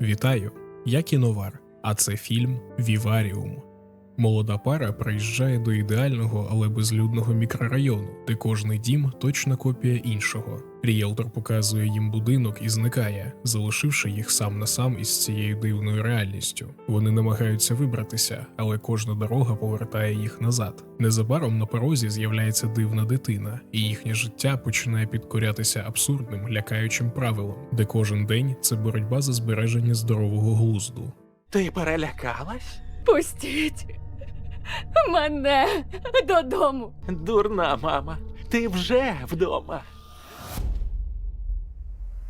Вітаю! Я кіновар, а це фільм Віваріум. Молода пара приїжджає до ідеального, але безлюдного мікрорайону, де кожний дім точна копія іншого. Ріелтор показує їм будинок і зникає, залишивши їх сам на сам із цією дивною реальністю. Вони намагаються вибратися, але кожна дорога повертає їх назад. Незабаром на порозі з'являється дивна дитина, і їхнє життя починає підкорятися абсурдним, лякаючим правилам, де кожен день це боротьба за збереження здорового глузду. Ти перелякалась? Пустіть мене додому. Дурна мама. Ти вже вдома.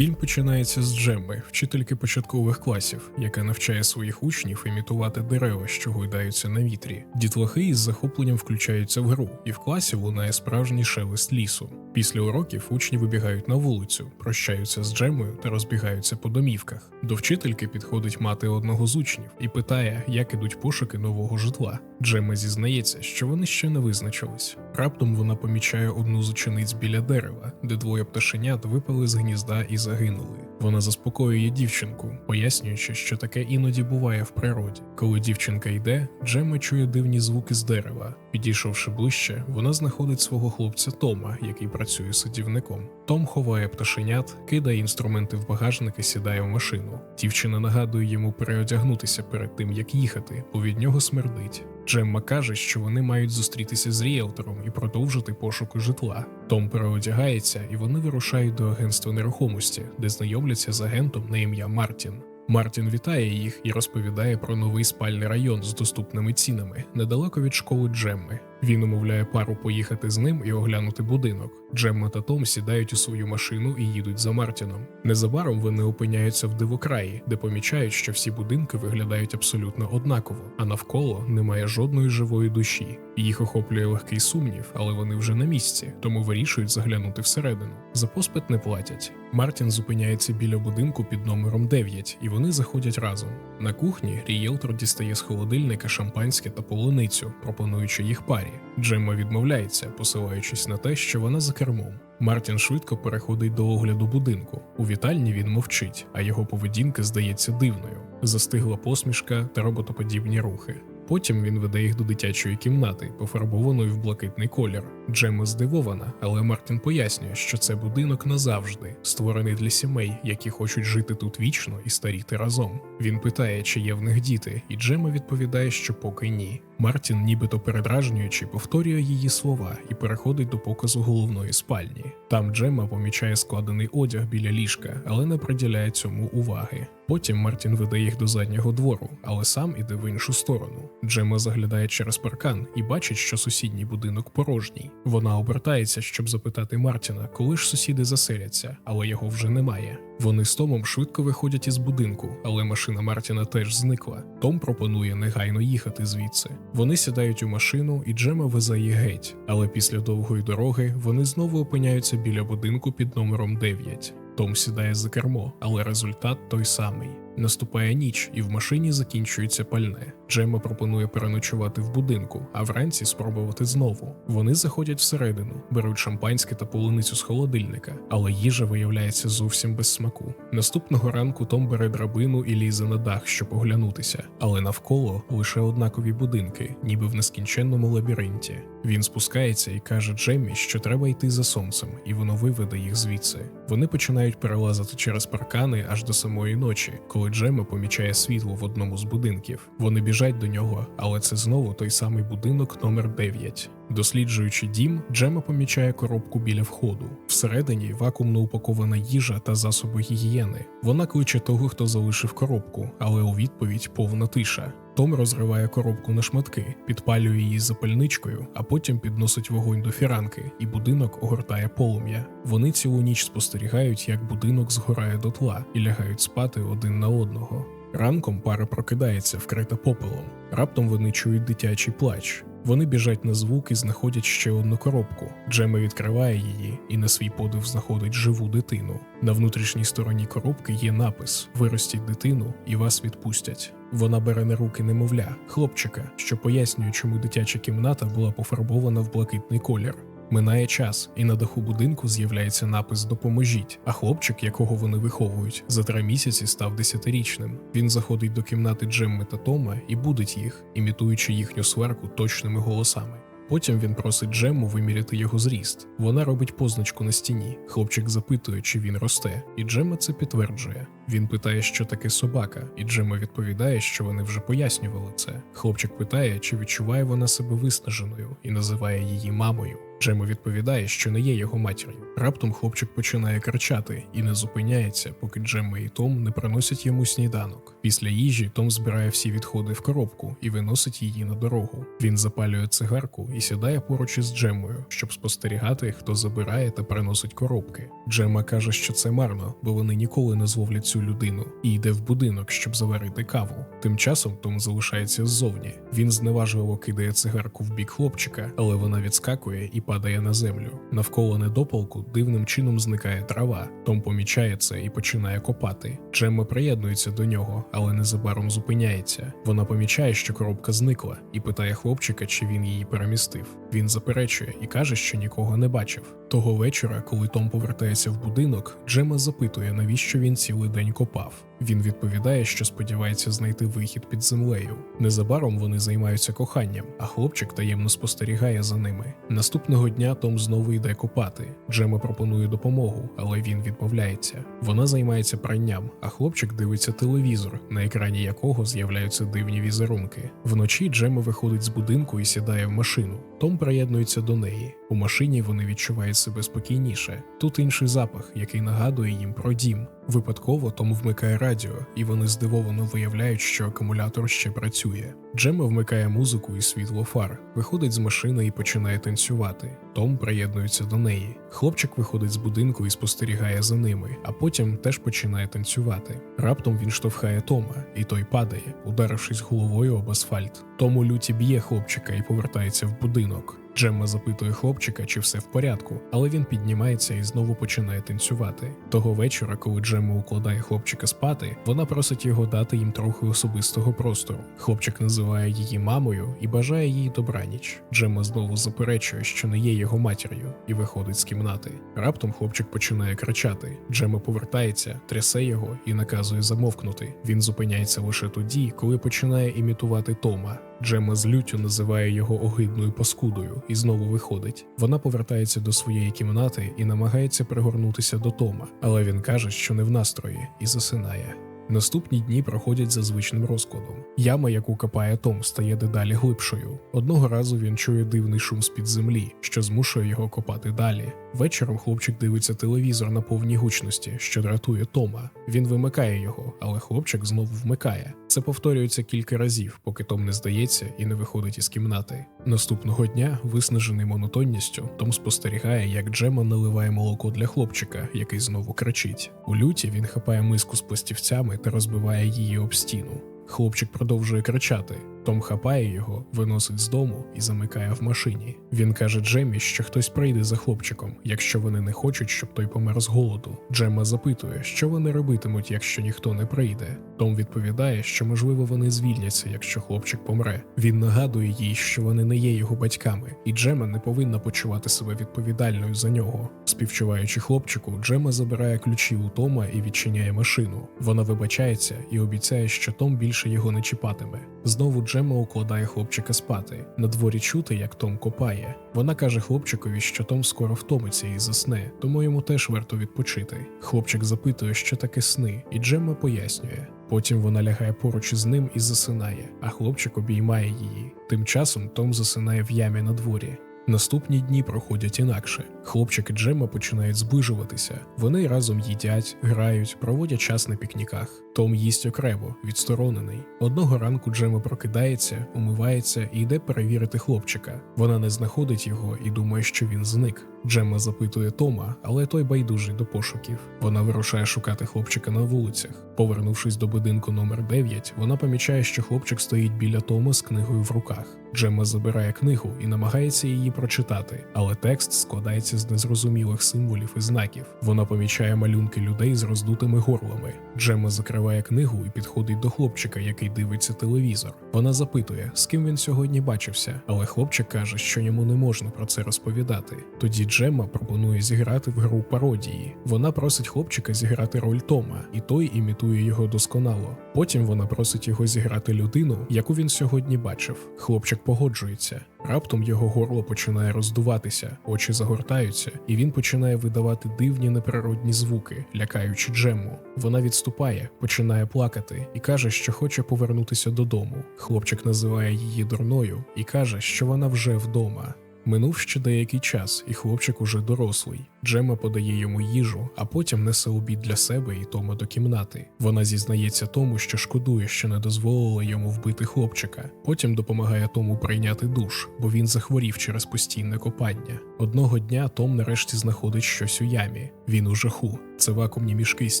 Фільм починається з Джемми, вчительки початкових класів, яка навчає своїх учнів імітувати дерева, що гойдаються на вітрі. Дітлахи із захопленням включаються в гру, і в класі лунає справжній шелест лісу. Після уроків учні вибігають на вулицю, прощаються з Джемою та розбігаються по домівках. До вчительки підходить мати одного з учнів і питає, як ідуть пошуки нового житла. Джемма зізнається, що вони ще не визначились. Раптом вона помічає одну з учениць біля дерева, де двоє пташенят випали з гнізда і загинули. Вона заспокоює дівчинку, пояснюючи, що таке іноді буває в природі. Коли дівчинка йде, Джемма чує дивні звуки з дерева. Підійшовши ближче, вона знаходить свого хлопця Тома, який працює садівником. Том ховає пташенят, кидає інструменти в багажник і сідає в машину. Дівчина нагадує йому переодягнутися перед тим, як їхати, бо від нього смердить. Джемма каже, що вони мають зустрітися з ріелтором і продовжити пошуки житла. Том переодягається, і вони вирушають до агентства нерухомості, де знайомляться з агентом на ім'я Мартін. Мартін вітає їх і розповідає про новий спальний район з доступними цінами недалеко від школи Джемми. Він умовляє пару поїхати з ним і оглянути будинок. Джемма та Том сідають у свою машину і їдуть за Мартіном. Незабаром вони опиняються в дивокраї, де помічають, що всі будинки виглядають абсолютно однаково, а навколо немає жодної живої душі. Їх охоплює легкий сумнів, але вони вже на місці, тому вирішують заглянути всередину. За поспит не платять. Мартін зупиняється біля будинку під номером 9, і вони заходять разом. На кухні рієлтор дістає з холодильника шампанське та полуницю, пропонуючи їх парі. Джемма відмовляється, посилаючись на те, що вона за кермом. Мартін швидко переходить до огляду будинку. У вітальні він мовчить, а його поведінка здається дивною. Застигла посмішка та роботоподібні рухи. Потім він веде їх до дитячої кімнати, пофарбованої в блакитний колір. Джемма здивована, але Мартін пояснює, що це будинок назавжди, створений для сімей, які хочуть жити тут вічно і старіти разом. Він питає, чи є в них діти, і Джемма відповідає, що поки ні. Мартін, нібито передражнюючи, повторює її слова і переходить до показу головної спальні. Там Джемма помічає складений одяг біля ліжка, але не приділяє цьому уваги. Потім Мартін веде їх до заднього двору, але сам іде в іншу сторону. Джемма заглядає через паркан і бачить, що сусідній будинок порожній. Вона обертається, щоб запитати Мартіна, коли ж сусіди заселяться, але його вже немає. Вони з Томом швидко виходять із будинку, але машина Мартіна теж зникла. Том пропонує негайно їхати звідси. Вони сідають у машину, і Джема везе геть. Але після довгої дороги вони знову опиняються біля будинку під номером 9. Том сідає за кермо, але результат той самий. Наступає ніч, і в машині закінчується пальне. Джемма пропонує переночувати в будинку, а вранці спробувати знову. Вони заходять всередину, беруть шампанське та полуницю з холодильника, але їжа виявляється зовсім без смаку. Наступного ранку Том бере драбину і лізе на дах, щоб оглянутися, але навколо лише однакові будинки, ніби в нескінченному лабіринті. Він спускається і каже Джеммі, що треба йти за сонцем, і воно виведе їх звідси. Вони починають перелазити через паркани аж до самої ночі, коли Джемма помічає світло в одному з будинків. Вони біжать до нього, але це знову той самий будинок номер 9. Досліджуючи дім, Джема помічає коробку біля входу. Всередині вакуумно упакована їжа та засоби гігієни. Вона кличе того, хто залишив коробку, але у відповідь повна тиша. Том розриває коробку на шматки, підпалює її запальничкою, а потім підносить вогонь до фіранки, і будинок огортає полум'я. Вони цілу ніч спостерігають, як будинок згорає дотла і лягають спати один на одного. Ранком пара прокидається, вкрита попелом. Раптом вони чують дитячий плач. Вони біжать на звук і знаходять ще одну коробку. Джема відкриває її і на свій подив знаходить живу дитину. На внутрішній стороні коробки є напис: Виростіть дитину і вас відпустять. Вона бере на руки немовля, хлопчика, що пояснює, чому дитяча кімната була пофарбована в блакитний колір. Минає час, і на даху будинку з'являється напис Допоможіть. А хлопчик, якого вони виховують, за три місяці став десятирічним. Він заходить до кімнати Джемми та Тома і будить їх, імітуючи їхню сварку точними голосами. Потім він просить Джемму виміряти його зріст. Вона робить позначку на стіні. Хлопчик запитує, чи він росте, і Джемма це підтверджує. Він питає, що таке собака, і Джемма відповідає, що вони вже пояснювали це. Хлопчик питає, чи відчуває вона себе виснаженою, і називає її мамою. Джема відповідає, що не є його матір'ю. Раптом хлопчик починає кричати і не зупиняється, поки Джемма і Том не приносять йому сніданок. Після їжі Том збирає всі відходи в коробку і виносить її на дорогу. Він запалює цигарку і сідає поруч із Джеммою, щоб спостерігати, хто забирає та приносить коробки. Джемма каже, що це марно, бо вони ніколи не зловлять цю людину, і йде в будинок, щоб заварити каву. Тим часом Том залишається ззовні. Він зневажливо кидає цигарку в бік хлопчика, але вона відскакує і падає на землю. Навколо недопалку дивним чином зникає трава. Том помічає це і починає копати. Джемма приєднується до нього, але незабаром зупиняється. Вона помічає, що коробка зникла, і питає хлопчика, чи він її перемістив. Він заперечує і каже, що нікого не бачив. Того вечора, коли Том повертається в будинок, Джема запитує, навіщо він цілий день копав. Він відповідає, що сподівається знайти вихід під землею. Незабаром вони займаються коханням, а хлопчик таємно спостерігає за ними. Наступного дня Том знову йде копати. Джема пропонує допомогу, але він відмовляється. Вона займається пранням, а хлопчик дивиться телевізор, на екрані якого з'являються дивні візерунки. Вночі Джема виходить з будинку і сідає в машину. Том приєднується до неї. У машині вони відчувають себе спокійніше. Тут інший запах, який нагадує їм про дім. Випадково Том вмикає радіо, і вони здивовано виявляють, що акумулятор ще працює. Джема вмикає музику і світло фар, виходить з машини і починає танцювати. Том приєднується до неї. Хлопчик виходить з будинку і спостерігає за ними, а потім теж починає танцювати. Раптом він штовхає Тома, і той падає, ударившись головою об асфальт. Тому люті б'є хлопчика і повертається в будинок. Джемма запитує хлопчика, чи все в порядку, але він піднімається і знову починає танцювати. Того вечора, коли Джемма укладає хлопчика спати, вона просить його дати їм трохи особистого простору. Хлопчик називає її мамою і бажає їй добраніч. Джемма знову заперечує, що не є його матір'ю, і виходить з кімнати. Раптом хлопчик починає кричати. Джемма повертається, трясе його і наказує замовкнути. Він зупиняється лише тоді, коли починає імітувати Тома. Джемма з люттю називає його огидною паскудою і знову виходить. Вона повертається до своєї кімнати і намагається пригорнутися до Тома, але він каже, що не в настрої, і засинає. Наступні дні проходять за звичним розкладом. Яма, яку копає Том, стає дедалі глибшою. Одного разу він чує дивний шум з-під землі, що змушує його копати далі. Вечором хлопчик дивиться телевізор на повній гучності, що дратує Тома. Він вимикає його, але хлопчик знову вмикає. Це повторюється кілька разів, поки Том не здається і не виходить із кімнати. Наступного дня, виснажений монотонністю, Том спостерігає, як Джема наливає молоко для хлопчика, який знову кричить. У люті він хапає миску з пластівцями та розбиває її об стіну. Хлопчик продовжує кричати. Том хапає його, виносить з дому і замикає в машині. Він каже Джемі, що хтось прийде за хлопчиком, якщо вони не хочуть, щоб той помер з голоду. Джемма запитує, що вони робитимуть, якщо ніхто не прийде. Том відповідає, що можливо вони звільняться, якщо хлопчик помре. Він нагадує їй, що вони не є його батьками, і Джема не повинна почувати себе відповідальною за нього. Співчуваючи хлопчику, Джема забирає ключі у Тома і відчиняє машину. Вона вибачається і обіцяє, що Том більше його не чіпатиме. Знову Джема укладає хлопчика спати. На дворі чути, як Том копає. Вона каже хлопчикові, що Том скоро втомиться і засне, тому йому теж варто відпочити. Хлопчик запитує, що таке сни, і Джемма пояснює. Потім вона лягає поруч із ним і засинає, а хлопчик обіймає її. Тим часом Том засинає в ямі на дворі. Наступні дні проходять інакше. Хлопчик і Джемма починають зближуватися. Вони разом їдять, грають, проводять час на пікніках. Том їсть окремо, відсторонений. Одного ранку Джема прокидається, умивається і йде перевірити хлопчика. Вона не знаходить його і думає, що він зник. Джемма запитує Тома, але той байдужий до пошуків. Вона вирушає шукати хлопчика на вулицях. Повернувшись до будинку номер 9, вона помічає, що хлопчик стоїть біля Тома з книгою в руках. Джемма забирає книгу і намагається її її прочитати, але текст складається з незрозумілих символів і знаків. Вона помічає малюнки людей з роздутими горлами. Джемма закриває книгу і підходить до хлопчика, який дивиться телевізор. Вона запитує, з ким він сьогодні бачився, але хлопчик каже, що йому не можна про це розповідати. Тоді Джемма пропонує зіграти в гру пародії. Вона просить хлопчика зіграти роль Тома, і той імітує його досконало. Потім вона просить його зіграти людину, яку він сьогодні бачив. Хлопчик погоджується. Раптом його горло починає роздуватися, очі загортаються, і він починає видавати дивні неприродні звуки, лякаючи Джему. Вона відступає, починає плакати і каже, що хоче повернутися додому. Хлопчик називає її дурною і каже, що вона вже вдома. Минув ще деякий час, і хлопчик уже дорослий. Джема подає йому їжу, а потім несе обід для себе і Тома до кімнати. Вона зізнається тому, що шкодує, що не дозволила йому вбити хлопчика. Потім допомагає Тому прийняти душ, бо він захворів через постійне копання. Одного дня Том нарешті знаходить щось у ямі. Він у жаху. Це вакуумні мішки з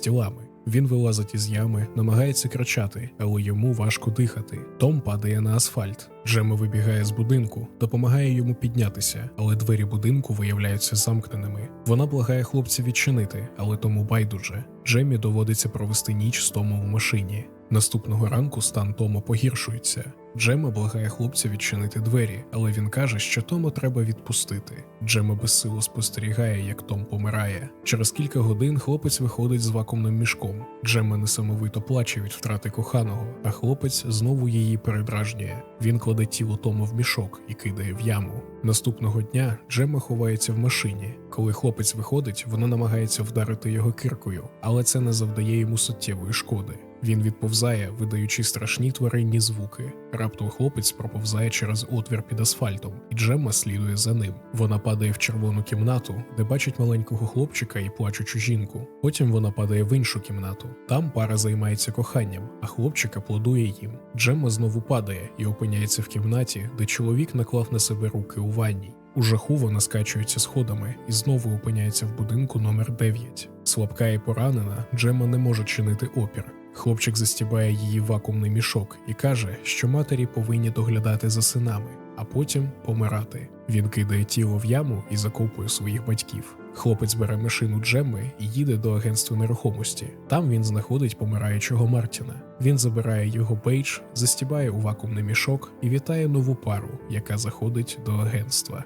тілами. Він вилазить із ями, намагається кричати, але йому важко дихати. Том падає на асфальт. Джема вибігає з будинку, допомагає йому піднятися, але двері будинку виявляються замкненими. Вона благає хлопця відчинити, але тому байдуже. Джемі доводиться провести ніч з Томом у машині. Наступного ранку стан Тома погіршується. Джема благає хлопця відчинити двері, але він каже, що Тома треба відпустити. Джема безсило спостерігає, як Том помирає. Через кілька годин хлопець виходить з вакуумним мішком. Джема несамовито плаче від втрати коханого, а хлопець знову її передражнює. Він кладе тіло Тома в мішок і кидає в яму. Наступного дня Джема ховається в машині. Коли хлопець виходить, вона намагається вдарити його киркою, але це не завдає йому суттєвої шкоди. Він відповзає, видаючи страшні тваринні звуки. Раптом хлопець проповзає через отвір під асфальтом, і Джемма слідує за ним. Вона падає в червону кімнату, де бачить маленького хлопчика і плачучу жінку. Потім вона падає в іншу кімнату. Там пара займається коханням, а хлопчик аплодує їм. Джемма знову падає і опиняється в кімнаті, де чоловік наклав на себе руки у ванні. У жаху вона скачується сходами і знову опиняється в будинку номер 9. Слабка і поранена, Джемма не може чинити опір. Хлопчик застібає її вакуумний мішок і каже, що матері повинні доглядати за синами, а потім помирати. Він кидає тіло в яму і закопує своїх батьків. Хлопець бере машину Джемми і їде до агентства нерухомості. Там він знаходить помираючого Мартіна. Він забирає його бейдж, застібає у вакуумний мішок і вітає нову пару, яка заходить до агентства.